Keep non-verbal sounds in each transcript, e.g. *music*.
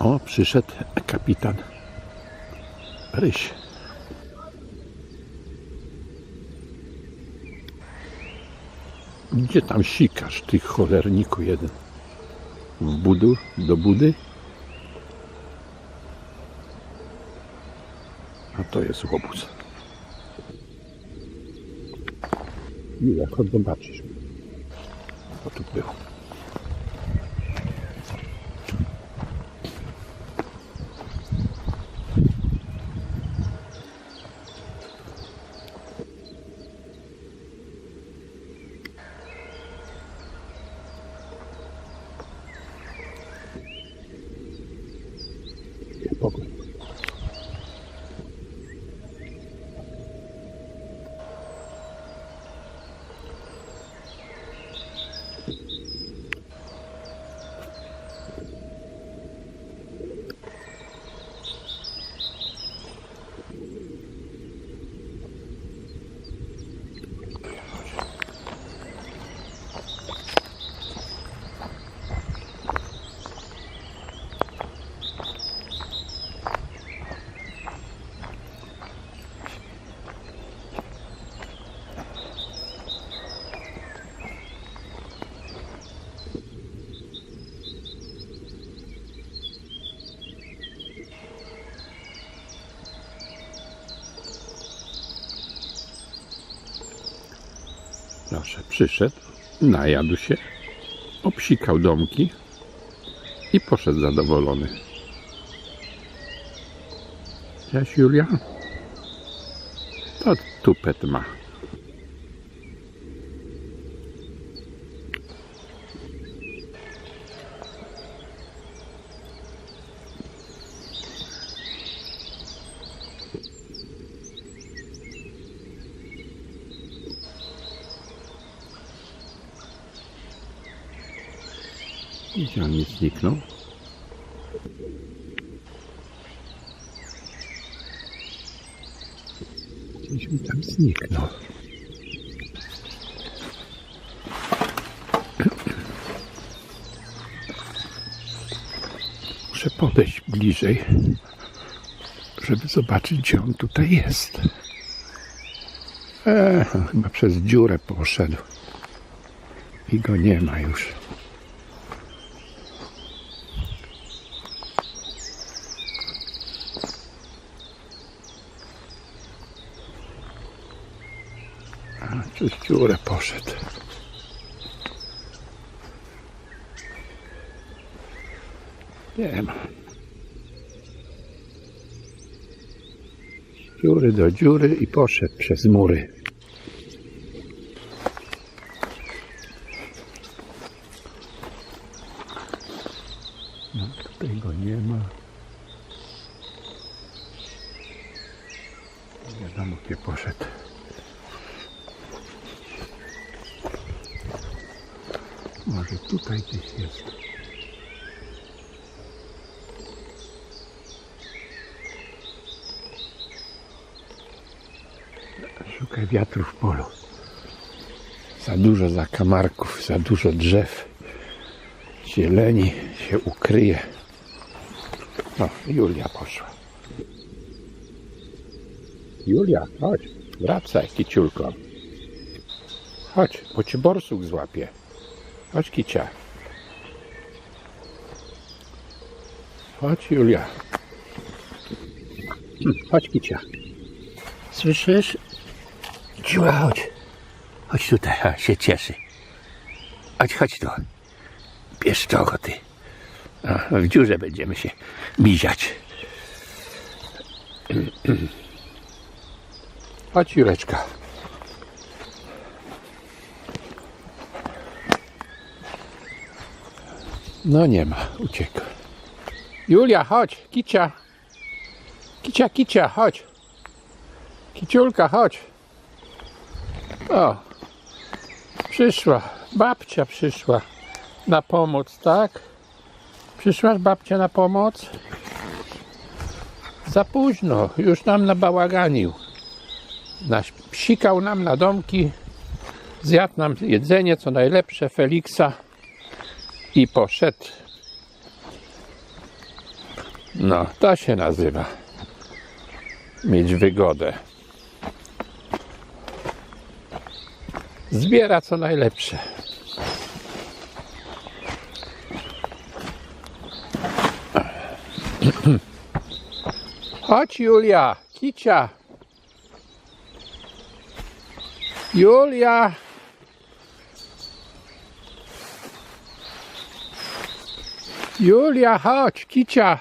O, przyszedł kapitan Ryś. Gdzie tam sikasz, ty cholerniku jeden? W budu, do budy? A to jest łobuz. Ile, chodź zobaczysz. Co tu było? Proszę, przyszedł, najadł się, obsikał domki i poszedł zadowolony. Cześć Julia. To tupet ma. Gdzie on nie zniknął? Gdzieś mi tam zniknął. Muszę podejść bliżej, żeby zobaczyć, gdzie on tutaj jest. Eee, chyba przez dziurę poszedł. I go nie ma już. Przez dziurę poszedł. Nie ma. Z dziury do dziury i poszedł przez mury. No, tutaj go nie ma. Nie wiadomo gdzie poszedł. Może tutaj gdzieś jest. Szukaj wiatru w polu. Za dużo zakamarków, za dużo drzew. Zieleni się ukryje. No, Julia poszła. Julia, chodź. Wracaj, kiciulko. Chodź, bo cię borsuk złapie. Chodź, kicia. Chodź, Julia. Chodź, kicia. Słyszysz? Ciula, chodź. Chodź tutaj, a, się cieszy. Chodź, chodź tu. Bierz ty. A, w dziurze będziemy się miziać. *clears throat* Chodź, Jureczka. No nie ma, uciekł. Julia, chodź, kicia. Kicia, kicia, chodź. Kiciulka, chodź. O, przyszła, babcia przyszła na pomoc, tak? Przyszłaś babcia na pomoc? Za późno, już nam nabałaganił. Naś psikał nam na domki, zjadł nam jedzenie, co najlepsze, Feliksa i poszedł No, to się nazywa mieć wygodę. Zbiera co najlepsze. Chodź Julia, kicia. Julia. Julia, chodź, kicia.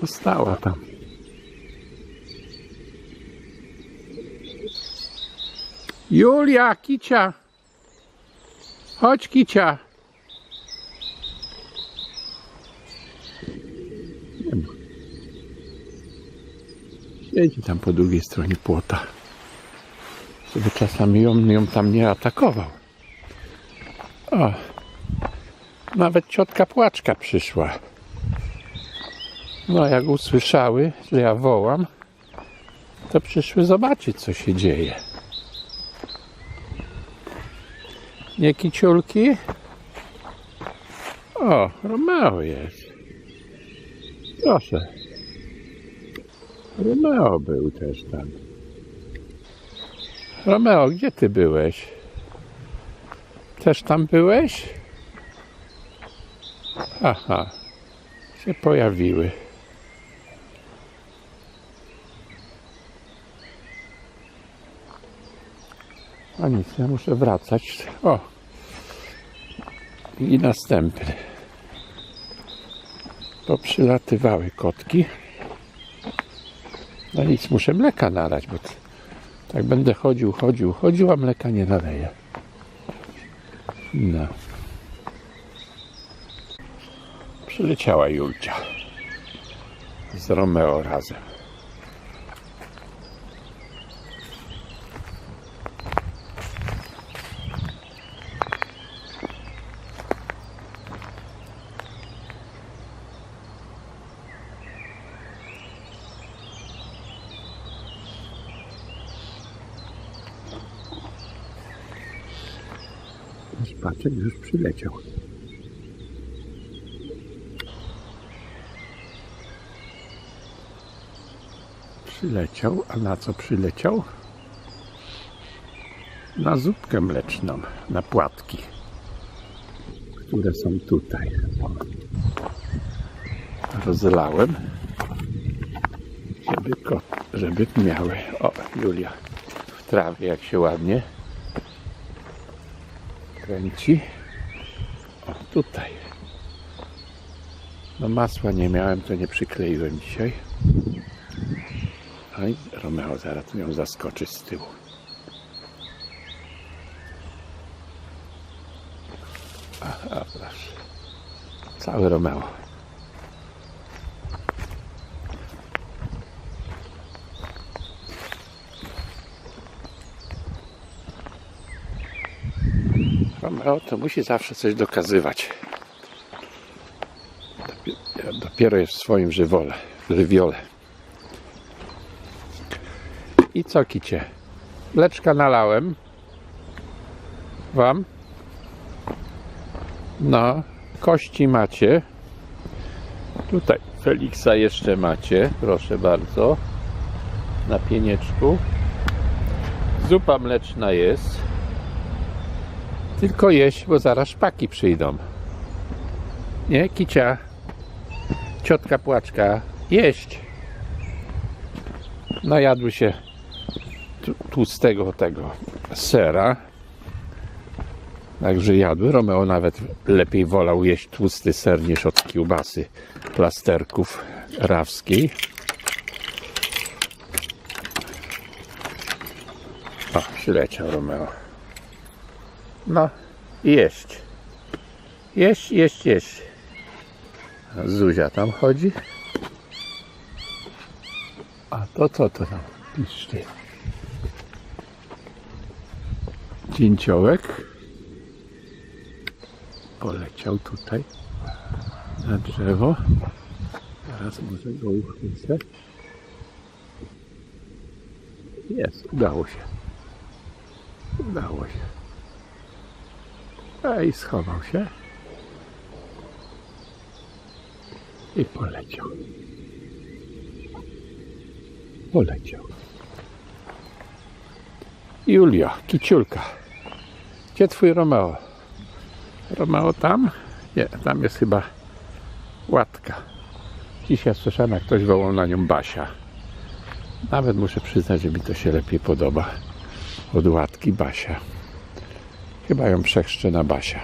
Została tam. Julia, kicia. Chodź, kicia. Nie ma. Siedzi tam po drugiej stronie płota. Żeby czasami ją, ją tam nie atakował. O, nawet ciotka płaczka przyszła. No, jak usłyszały, że ja wołam, to przyszły zobaczyć, co się dzieje. Nie kiciulki? O, Romeo jest. Proszę. Romeo był też tam. Romeo, gdzie ty byłeś? Też tam byłeś? Aha, się pojawiły. A nic, ja muszę wracać. O! I następny. Poprzylatywały kotki. No nic, muszę mleka nalać, bo tak będę chodził, chodził, chodził, a mleka nie naleję. No. Przyleciała Julcia. Z Romeo razem. Spaczek już przyleciał. Przyleciał, a na co przyleciał? Na zupkę mleczną, na płatki, które są tutaj. Rozlałem, żeby, ko- żeby miały. O, Julia w trawie, jak się ładnie kręci. O, tutaj. No masła nie miałem, to nie przykleiłem dzisiaj. Oj, Romeo zaraz ją zaskoczy z tyłu. A, a proszę. Cały Romeo. Romeo to musi zawsze coś dokazywać. Dopiero jest w swoim żywole, żywiole. I co kicie? Leczka nalałem. Wam. No, kości macie. Tutaj Feliksa jeszcze macie, proszę bardzo. Na pienieczku. Zupa mleczna jest. Tylko jeść, bo zaraz szpaki przyjdą. Nie, kicia. Ciotka płaczka. Jeść. Najadły się tłustego tego sera. Także jadły. Romeo nawet lepiej wolał jeść tłusty ser niż od kiełbasy plasterków rawskiej. O, przyleciał Romeo. No, jeść. Jeść, jeść, jeść. Zuzia tam chodzi. A to co to tam piszczy? Dzięciołek poleciał tutaj na drzewo. Zaraz może go uchwycę. Jest, udało się. Udało się. Ej, schował się. I poleciał. Poleciał. Julio, kiciulka. Gdzie twój Romeo? Romeo tam? Nie, tam jest chyba łatka. Dzisiaj słyszałem, jak ktoś wołał na nią Basia. Nawet muszę przyznać, że mi to się lepiej podoba od łatki Basia. Chyba ją przechrzczę na Basia.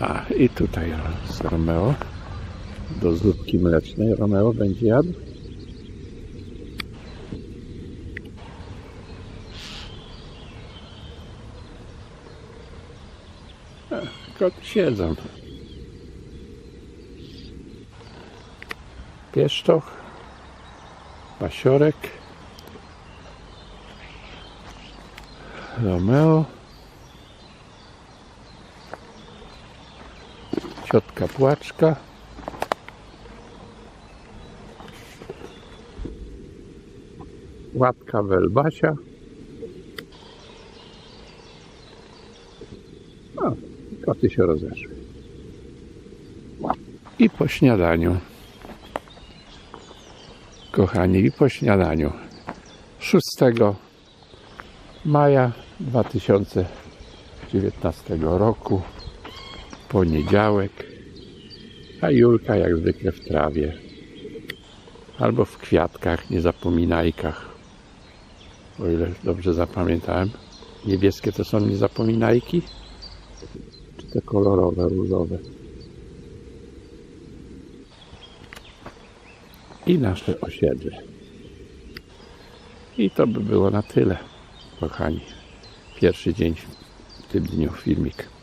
A, i tutaj z Romeo. Do zupki mlecznej Romeo będzie jadł. Koty siedzą. Pieszczoch, Basiorek, Romeo, ciotka Płaczka, łatka Welbasia, o, się rozeszły. I po śniadaniu kochani, i po śniadaniu 6 maja 2019 roku, poniedziałek, a Julka jak zwykle w trawie albo w kwiatkach, niezapominajkach. O ile dobrze zapamiętałem. Niebieskie to są niezapominajki? Te kolorowe, różowe? i nasze osiedle. I to by było na tyle, kochani. Pierwszy dzień w tym dniu filmik.